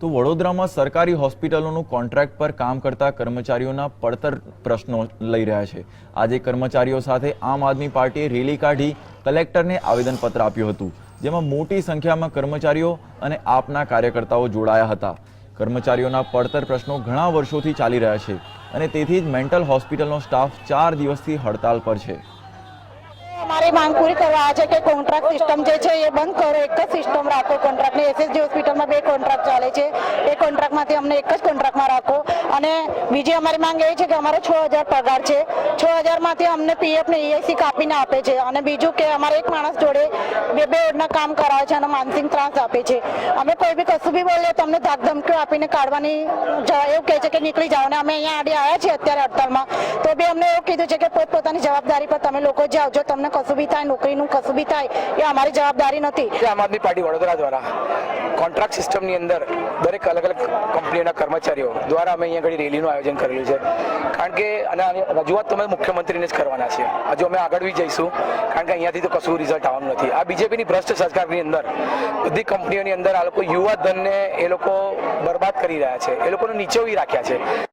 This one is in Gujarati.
તો વડોદરામાં સરકારી હોસ્પિટલોનું કોન્ટ્રાક્ટ પર કામ કરતા કર્મચારીઓના પડતર પ્રશ્નો લઈ રહ્યા છે. આજે કર્મચારીઓ સાથે આમ આદમી પાર્ટીએ રેલી કાઢી કલેક્ટરને આવેદનપત્ર આપ્યું હતું, જેમાં મોટી સંખ્યામાં કર્મચારીઓ અને આપના કાર્યકર્તાઓ જોડાયા હતા. કર્મચારીઓના પડતર પ્રશ્નો ઘણા વર્ષોથી ચાલી રહ્યા છે અને તેથી જ મેન્ટલ હોસ્પિટલનો સ્ટાફ ચાર દિવસથી હડતાલ પર છે. અમારી માંગ પૂરી કરવા છે કે કોન્ટ્રાક્ટ સિસ્ટમ જે છે એ બંધ કરો. એક જ સિસ્ટમ રાખો. કોન્ટ્રાક્ટની એસએસજી હોસ્પિટલમાં બે કોન્ટ્રાક્ટ ચાલે છે. એ કોન્ટ્રાક્ટમાંથી અમને એક જ કોન્ટ્રાક્ટમાં રાખો. અને બીજી અમારી માંગ એ છે કે અમારો છ હજાર પગાર છે. છ હજારમાંથી અમને પીએફ ને ઈએસસી કાપીને આપે છે. અને બીજું કે અમારે એક માણસ જોડે બે બે ઓડના કામ કરાવે છે અને માનસિક ત્રાસ આપે છે. અમે કોઈ બી કશું બી બોલીએ તો અમને ધાક ધમકીઓ આપીને કાઢવાની એવું કહે છે કે નીકળી જાઓ. ને અમે અહીંયા આડી આવ્યા છીએ અત્યારે હડતાલમાં. તો બી અમને એવું કીધું છે કે પોતપોતાની જવાબદારી પર તમે લોકો જાઓ. જો તમને કશું બી થાય, નોકરીનું કસુબી થાય, એ અમારી જવાબદારી નથી. આમ આદમી પાર્ટી વડોદરા દ્વારા કોન્ટ્રાક્ટ સિસ્ટમની અંદર દરેક અલગ અલગ કંપનીઓના કર્મચારીઓ દ્વારા અમે અહીંયા આગળ રેલીનું આયોજન કરેલું છે. કારણ કે અને રજૂઆત તમે મુખ્યમંત્રીને જ કરવાના છે હજુ અમે આગળ બી જઈશું, કારણ કે અહીંયાથી તો કશું રિઝલ્ટ આવવાનું નથી. આ બીજેપીની ભ્રષ્ટ સરકારની અંદર, બધી કંપનીઓની અંદર આ લોકો યુવા ધનને એ લોકો બરબાદ કરી રહ્યા છે. એ લોકોને નીચેવી રાખ્યા છે.